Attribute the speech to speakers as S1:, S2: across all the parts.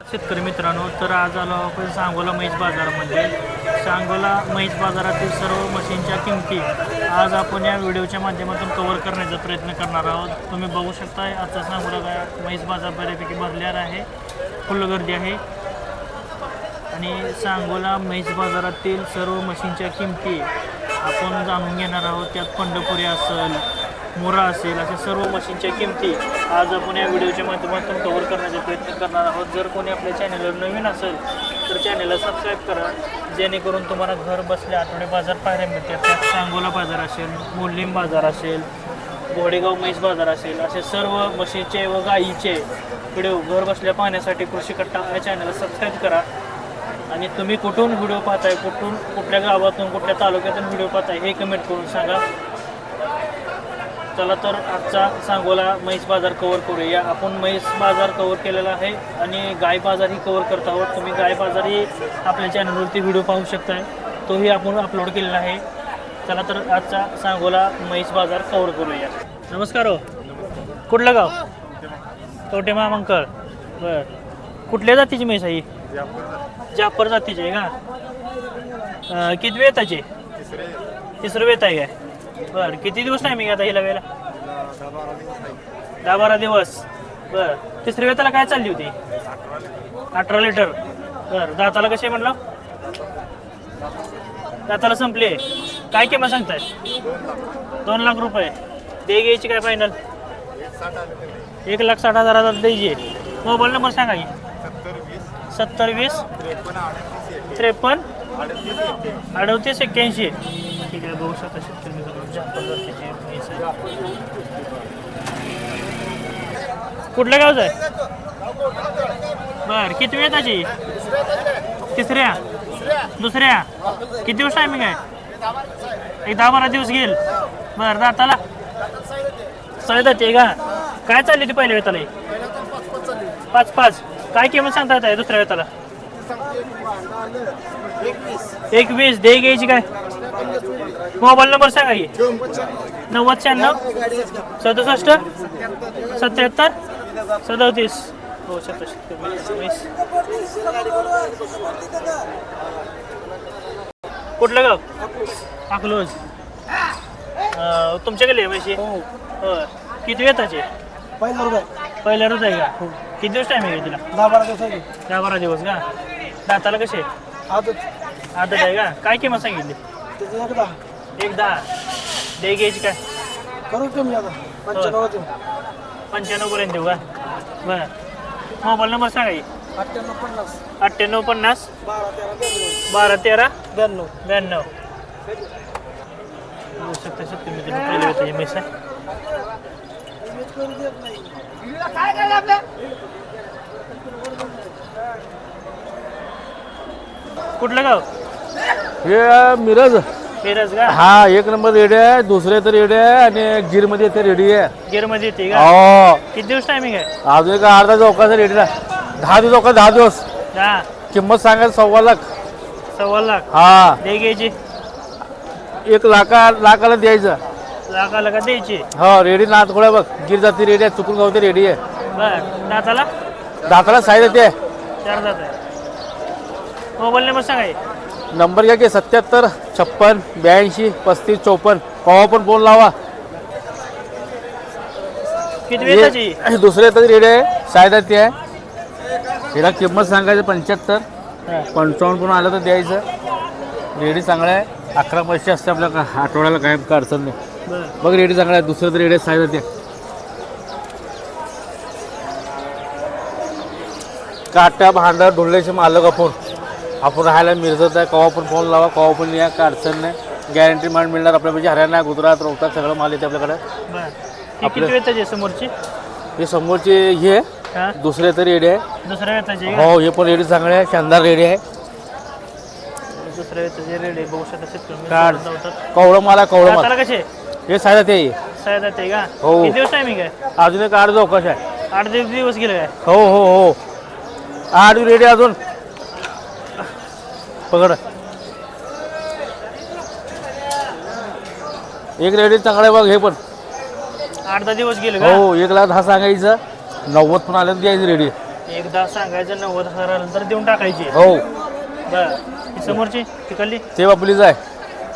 S1: शेतकरी मित्रांनो तर आज आलो आपण सांगोला म्हैस बाजारामध्ये. सांगोला म्हैस बाजारातील सर्व मशीनच्या किमती आज आपण या व्हिडिओच्या माध्यमातून कव्हर करण्याचा प्रयत्न करणार आहोत. तुम्ही बघू शकता आजचा सांगोला म्हैस बाजार बऱ्यापैकी भरलेला आहे. फुल गर्दी आहे. आणि सांगोला म्हैस बाजारातील सर्व मशीनच्या किमती आपण जाणून घेणार आहोत. त्यात पंढरपुरी असेल मुरा असेल अशा सर्व मशीनच्या किमती आज आपण या व्हिडिओच्या माध्यमातून कव्हर करण्याचा प्रयत्न करणार आहोत. जर कोणी आपल्या चॅनलवर नवीन असेल तर चॅनलला सबस्क्राईब करा. जेणेकरून तुम्हाला घर बसल्या आठवडे बाजार पाहायला मिळतात. त्यात सांगोला बाजार असेल मोलिम बाजार असेल घोडेगाव म्हैस बाजार असेल असे सर्व म्हशीचे व गाईचे व्हिडिओ घर बसल्या पाहण्यासाठी कृषी कट्टा या चॅनलला सबस्क्राईब करा. आणि तुम्ही कुठून व्हिडिओ पाहताय कुठून कुठल्या गावातून कुठल्या तालुक्यातून व्हिडिओ पाहताय हे कमेंट करून सांगा. चला तर आजचा सांगोला म्हैस बाजार कव्हर करूया. आपण म्हैस बाजार कव्हर केलेला आहे आणि गाय बाजारही कव्हर करत आहोत. तुम्ही गाय बाजारही आपल्या चॅनलवरती व्हिडिओ पाहू शकताय. तोही आपण अपलोड केलेला आहे. चला तर आजचा सांगोला म्हैस बाजार कव्हर करूया. नमस्कार हो. कुठलं गाव? कवटे मामंकळ बर. कुठल्या जातीची म्हैस आहे ही? जापर जातीची आहे का? किती वेताची तिसरं वेत आहे काय? बर किती दिवस टायमिंग आता हिला वेळेला? दहा बारा दिवस. बर तिसरी वेताला काय चालली होती? अठरा लिटर बर दाताला कसे म्हटलं? दाताला संपले काय किंमत सांगताय? दोन लाख रुपये. दे घ्यायची काय फायनल एक लाख साठ हजारात द्यायची मोबाईल नंबर सांगा की. सत्तर वीस. त्रेपन्न. अडतीस एक्क्याऐंशी. ठीक आहे बघू शकता शेतकरी कुठल्या गावचं आहे? बर किती वेळ त्याची? तिसऱ्या? दुसऱ्या? किती दिवस टायमिंग आहे? एक दहा बारा दिवस घेईल. बर दाताला? सळे जाते का? काय चालली ती पहिल्या वेताला? पाच पाच. काय किंमत सांगता येत आहे दुसऱ्या वेताला? एक वीस दे घ्यायची काय? मोबाईल नंबर सांगा की. नव्वद शहाण्णव सदुसष्ट सत्याहत्तर सदोतीस. हो कुठलं गाव? अकलूज. तुमच्याकडे आहे म्हशी? हो. किती येताचे? पहिल्या रोज आहे. का? किती दिवस टाइम आहे तिला?
S2: दहा बारा दिवसाची
S1: दहा बारा दिवस का? दाताला कसे?
S2: आदत.
S1: आदत आहे का? काय किंमत सांगितली?
S2: त्याची एकदा?
S1: एक दहा दे घ्यायची काय
S2: करू कमी आता. पंच्याण्णव देऊ.
S1: पंच्याण्णव पर्यंत देऊ का? बरं. मोबाईल नंबर सांगा की.
S2: अठ्ठ्याण्णव पन्नास.
S1: अठ्ठ्याण्णव पन्नास.
S2: बारा तेरा ब्याण्णव.
S1: बारा तेरा.
S2: ब्याण्णव.
S1: ब्याण्णव. बघू शकता वेताची म्हैस आहे कुठलं गाव?
S3: हे मिरज.
S1: मिरज का?
S3: हा एक नंबर रेडी आहे दुसरे तर रेडी आहे आणि गिरमध्ये ते रेडी आहे.
S1: गिरमध्ये येते का?
S3: हो.
S1: किती दिवस टायमिंग आहे?
S3: अजून एक अर्धा चौकाचा रेडी आहे दहा दिवस चौका दहा दिवस.
S1: दहा?
S3: किंमत सांगायचं सव्वा लाख.
S1: सव्वा लाख?
S3: हा.
S1: दे घ्यायची.
S3: एक लाखा लाखाला द्यायचं.
S1: लाखाला का द्यायची?
S3: हो रेडी नाथ गोळ्या बघ. गिर जाती रेडी आहे चुकून गावते रेडी आहे.
S1: बर. दाताला
S3: दाताला साईज येते
S1: चार दात आहे. मोबाईल नंबर सांगा की.
S3: नंबर घ्या की सत्याहत्तर छप्पन ब्याऐंशी पस्तीस चौपन्न. कवा पण फोन लावा. हे दुसरे तर रेडी आहे. साईज येते आहे. हिला किंमत सांगायचं पंच्याहत्तर. पंचावन्न पण आलं तर द्यायचं. रेडी चांगला आहे. अकरा पैसे असते आपल्या का- आठवड्याला कायम काय अडचण नाही. बघ रेडी चांगला आहे. दुसरं तर रेडी साईज ते. काट्या भांडा ढोलण्याचे मालक आपण आपण राहायला मिरजत आहे कवा पण फोन लावा कवा पण या काय अडचण नाही. गॅरंटी माल मिळणार आपल्यापाशी हरियाणा गुजरात रोहतात सगळं माल येते आपल्याकडे.
S1: बर. ही किती
S3: आपलं-
S1: वेताची आहे समोरची?
S3: हे समोरचे हे
S1: हा?
S3: दुसरे तर रेडी आहे.
S1: दुसऱ्या वेताची आहे का?
S3: हो हे पण रेडी चांगले आहे. शानदार रेडी आहे.
S1: दुसऱ्या वेताची रेडी बघू शकता शेतकरी
S3: काढ.
S1: मित्रांनो जातात.
S3: कवळं माल आहे कवळं माल.
S1: कसे?
S3: हे साईज ते
S1: आहे. का?
S3: हो.
S1: किती दिवस टायमिंग आहे?
S3: अजून एक आठ चौकश आहे.
S1: आठ दिवस दिवस गेले काय?
S3: हो हो हो. आठ रेडी अजून. पकड. एक रेडी चांगला बघ हे पण.
S1: आठ दहा दिवस गेले का?
S3: हो एक लाख दहा सांगायचं नव्वद पण आलं द्यायचं रेडी.
S1: एकदा सांगायचं नव्वद हजार आलं तर देऊन टाकायची.
S3: हो.
S1: बर. ही समोरची तिकडली?
S3: ते आपलीच आहे.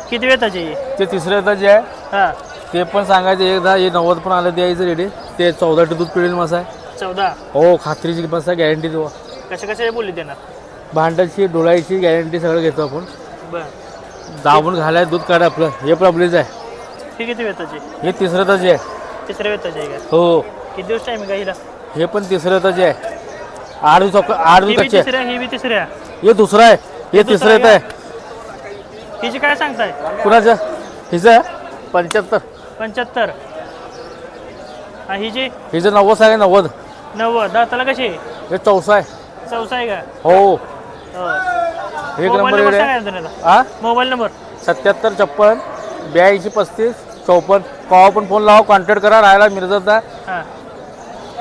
S1: किती वेताची आहे?
S3: ते तिसऱ्या जे आहे.
S1: हा.
S3: ते पण सांगायचं एकदा हे नव्वद पण आलं द्यायचं रेडी. ते चौदा दूध पिळेल मसा आहे.
S1: चौदा.
S3: हो खात्रीची आहे गॅरंटी देऊ.
S1: कशा कशा बोली देणार
S3: भांड्याची डोळ्याची गॅरंटी सगळं घेतो आपण.
S1: बर.
S3: दाबून घालाय दूध काढा आपलं. हे आपलीच आहे.
S1: ही किती वेताची?
S3: हे तिसरं ताजे आहे.
S1: तिसऱ्या वेताची आहे का?
S3: हो.
S1: किती दिवस टाइम का हिला?
S3: हे पण तिसरं ताजे आहे. आठ दिवस आठ
S1: ही बी
S3: दिवसाचे आहे
S1: तिसऱ्या ही बी तिसऱ्या.
S3: हे दुसरं आहे. हे
S1: दुसरं
S3: तिसरं येत
S1: आहे.
S3: आहे
S1: हिची काय सांगताय?
S3: कुणाचं? हिचं? पंच्याहत्तर.
S1: पंच्याहत्तर. हा हिची?
S3: हिचं नव्वद आहे नव्वद.
S1: नव्वद. दाताला कशी?
S3: हे चौसा आहे.
S1: चौसा आहे का?
S3: हो. एक
S1: मोबाईल
S3: नंबर
S1: सांगा ना
S3: हा?
S1: Mobile number.
S3: सत्याहत्तर छप्पन ब्याऐंशी पस्तीस चौपन्न कवा पण फोन लावा कॉन्टॅक्ट करा. राहायला
S1: हां.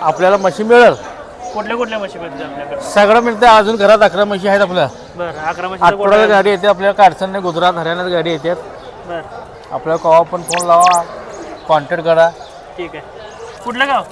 S3: आपल्याला मशीन मिळेल.
S1: कुठल्या कुठल्या म्हशी पाहिजे आपल्याकडे?
S3: सगळं मिळतं अजून घरात अकरा म्हशी आहेत आपल्या.
S1: बरं अकरा
S3: आठवड्याला. गाडी येते आपल्याला. नाही गुजरात हरियाणात गाडी येतात आपल्याला कवा पण फोन लावा. कॉन्टॅक्ट करा.
S1: ठीक आहे. कुठलं गाव?